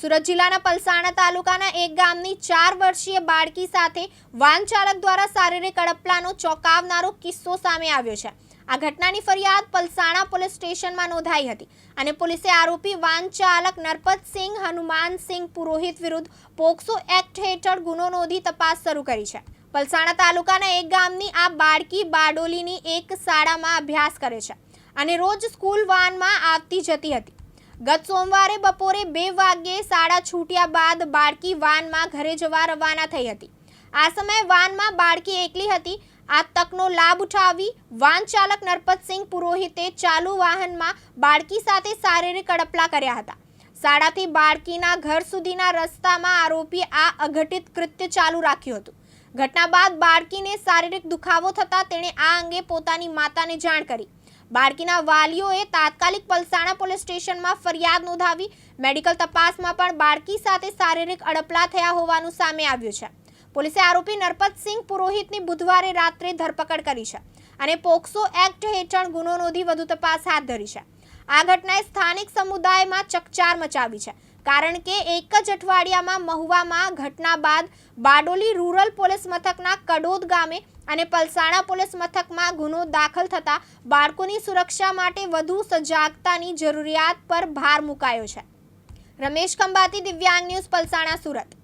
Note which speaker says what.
Speaker 1: સુરત જિલ્લાના પલસાણા તાલુકાના એક ગામની ચાર વર્ષીય બાળકી સાથે વાહન ચાલક દ્વારા શારીરિક અડપલાનો ચોંકાવનારો કિસ્સો સામે આવ્યો છે. આ ઘટનાની ફરિયાદ પલસાણા પોલીસ સ્ટેશનમાં નોંધાઈ હતી અને પોલીસે આરોપી વાહન ચાલક નરપતસિંહ હનુમાનસિંહ પુરોહિત વિરુદ્ધ પોક્સો એક્ટ હેઠળ ગુનો નોંધી તપાસ શરૂ કરી છે. પલસાણા તાલુકાના એક ગામની આ બાળકી બારડોલીની એક શાળામાં અભ્યાસ કરે છે અને રોજ સ્કૂલ વાનમાં આવતી જતી હતી. ગત સોમવારે બપોરે બે વાગ્યે શાળા છૂટ્યા બાદ બાળકી વાનમાં ઘરે જવા રવાના થઈ હતી. આ સમયે વાનમાં બાળકી એકલી હતી. આ તકનો લાભ ઉઠાવી વાહન ચાલક નરપતસિંહ પુરોહિતે ચાલુ વાહનમાં બાળકી સાથે શારીરિક અડપલા કર્યા હતા. શાળાથી બાળકીના ઘર સુધીના રસ્તામાં આરોપી આ અઘટિત કૃત્ય ચાલુ રાખ્યું હતું. ઘટના બાદ બાળકીને શારીરિક દુખાવો થતાં તેણે આ અંગે પોતાની માતાને જાણ કરી. બાળકીના વાલીઓએ તાત્કાલિક પલસાણા પોલીસ સ્ટેશનમાં ફરિયાદ નોંધાવી. મેડિકલ તપાસમાં પણ બાળકી સાથે શારીરિક અડપલા થયા હોવાનું સામે આવ્યું છે. પોલીસે આરોપી નરપતસિંહ પુરોહિતની બુધવારે રાત્રે ધરપકડ કરી છે અને પોક્સો એક્ટ હેઠળ ગુનો નોંધી વધુ તપાસ હાથ ધરી છે. આ ઘટનાએ સ્થાનિક સમુદાયમાં ચકચાર મચાવી છે. કારણ કે એક જ અઠવાડિયામાં મહુવામાં ઘટના બાદ બારડોલી રૂરલ પોલીસ મથકના કડોદ ગામે અને પલસાણા પોલીસ મથકમાં ગુનો દાખલ થતા બાળકોની સુરક્ષા માટે વધુ સજાગતાની જરૂરિયાત પર ભાર મુકાયો છે. રમેશ ખંભાતી, દિવ્યાંગ ન્યૂઝ, પલસાણા, સુરત.